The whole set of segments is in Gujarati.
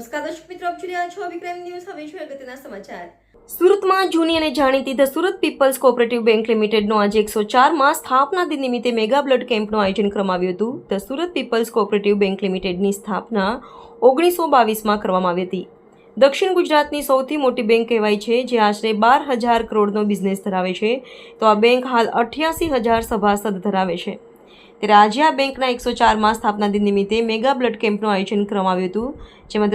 નમસ્કાર દર્શક મિત્રો, આપ જોઈ રહ્યા છો વિક્રમ ન્યૂઝ. હવે જોઈએ અગત્યના સમાચાર. સુરતમાં જૂની અને જાણીતી the Surat people's cooperative bank લિમિટેડનો આજે એકસો ચારમાં સ્થાપના દિન નિમિત્તે મેગા બ્લડ કેમ્પનું આયોજન કરવામાં આવ્યું હતું. The Surat people's cooperative bank લિમિટેડની સ્થાપના ઓગણીસો બાવીસમાં કરવામાં આવી હતી. દક્ષિણ ગુજરાતની સૌથી મોટી બેંક કહેવાય છે, જે આશરે બાર હજાર કરોડનો બિઝનેસ ધરાવે છે. તો આ બેંક હાલ અઠ્યાસી હજાર સભાસદ ધરાવે છે. ત્યારે બેંકના એકસો ચારમાં સ્થાપના દિન નિમિત્તે મેગા બ્લડ કેમ્પનું આયોજન કરવામાં આવ્યું હતું, જેમાં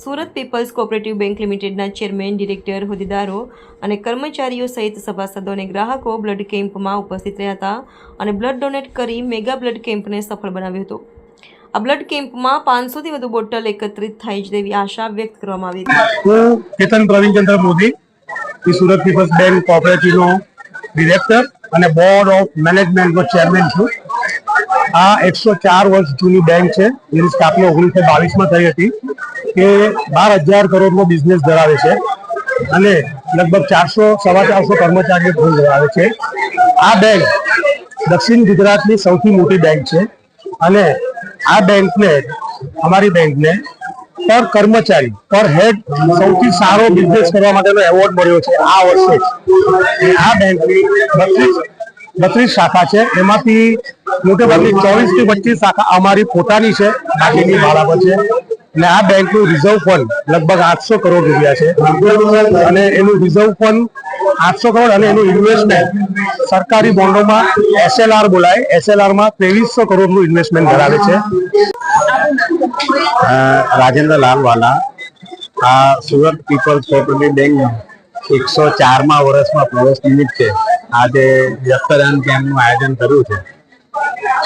સુરત પીપલ્સ કોઓપરેટિવ બેંક લિમિટેડના ચેરમેન, ડિરેક્ટર, હોદ્દેદારો અને કર્મચારીઓ સહિત સભાસદો અને ગ્રાહકો બ્લડ કેમ્પમાં ઉપસ્થિત રહ્યા હતા અને બ્લડ ડોનેટ કરી મેગા બ્લડ કેમ્પને સફળ બનાવ્યો હતો. આ બ્લડ કેમ્પમાં પાંચસોથી વધુ બોટલ એકત્રિત થાય છે તેવી આશા વ્યક્ત કરવામાં આવી હતી. મોદી સુરત પીપલ્સ બેંક કોઓપરેટિવનો ડિરેક્ટર અને બોર્ડ ઓફ મેનેજમેન્ટનો ચેરમેન છું. આ એકસો ચાર વર્ષ જૂની બેંક છે. જેની સ્થાપના ઓગણીસો બાવીસમાં થઈ હતી કે બાર હજાર કરોડનો બિઝનેસ ધરાવે છે અને લગભગ ચારસો, સવા ચારસો કર્મચારીઓ પણ ધરાવે છે. આ બેંક દક્ષિણ ગુજરાતની સૌથી મોટી બેંક છે અને આ બેંકને અમારી બેંકને પર કર્મચારી, પર હેડ સૌથી સારો બિઝનેસ કરવા માટેનો એવોર્ડ મળ્યો છે આ વર્ષે. આ બેંકની બત્રીસ બત્રીસ શાખા છે. એમાંથી મોટે ભાગની ચોવીસથી પચીસ શાખા અમારી પોતાની છે, બાકીની પર છે. અને આ બેંકનું રિઝર્વ ફંડ લગભગ આઠસો કરોડ રૂપિયા છે. અને એનું રિઝર્વ ફંડ આઠસો કરોડ અને એનું ઇન્વેસ્ટમેન્ટ સરકારી બોન્ડોમાં એસએલઆર બોલાય. એસએલઆરમાં ત્રેવીસો કરોડનું ઇન્વેસ્ટમેન્ટ ધરાવે છે. રાજેન્દ્ર લાલવાલા, આ સુરત પીપલ્સ કોઓપરેટિવ બેંક એકસો ચારમા વર્ષમાં પ્રવેશ નિમિત્તે આજે રક્તદાન કેમ્પનું આયોજન કર્યું છે.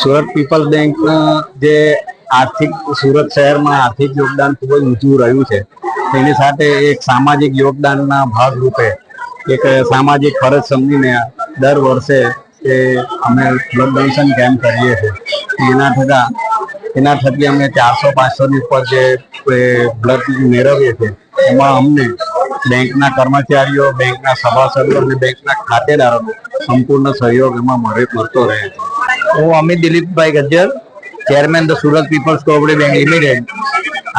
સુરત પીપલ બેંકનું જે આર્થિક સુરત શહેરમાં આર્થિક યોગદાન ખૂબ જ ઊંચું રહ્યું છે. તેની સાથે એક સામાજિક યોગદાનના ભાગરૂપે એક સામાજિક ફરજ સમજીને દર વર્ષે એ અમે બ્લડ ડોનેશન કેમ્પ કરીએ છીએ. એના થતાં, એના થકી અમે ચારસો પાંચસોની ઉપર જે બ્લડ મેળવીએ છીએ, એમાં અમને બેંકના કર્મચારીઓ, બેંકના સભાસદો અને બેંકના ખાતેદારોનો સંપૂર્ણ સહયોગ એમાં મળે, મળતો રહે છે. હું Amit Dilipbhai Gajjar chairman the Surat people's cooperative bank limited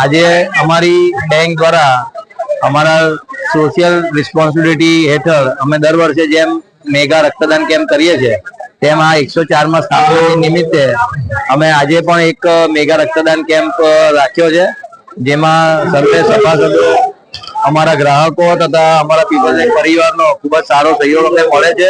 આજે અમારી બેંક દ્વારા અમારા સોશિયલ રિસ્પોન્સિબિલિટી હેઠળ અમે દર વર્ષે જેમ મેગા રક્તદાન કેમ્પ કરીએ છીએ, તેમ આ એકસો ચારમાં સ્થાપના નિમિત્તે અમે આજે પણ એક મેગા રક્તદાન કેમ્પ રાખ્યો છે, જેમાં સર્વે સભાસદો અમારા ગ્રાહકો તથા અમારા પીપલ પરિવારનો ખૂબ જ સારો સહયોગ અમને મળે છે.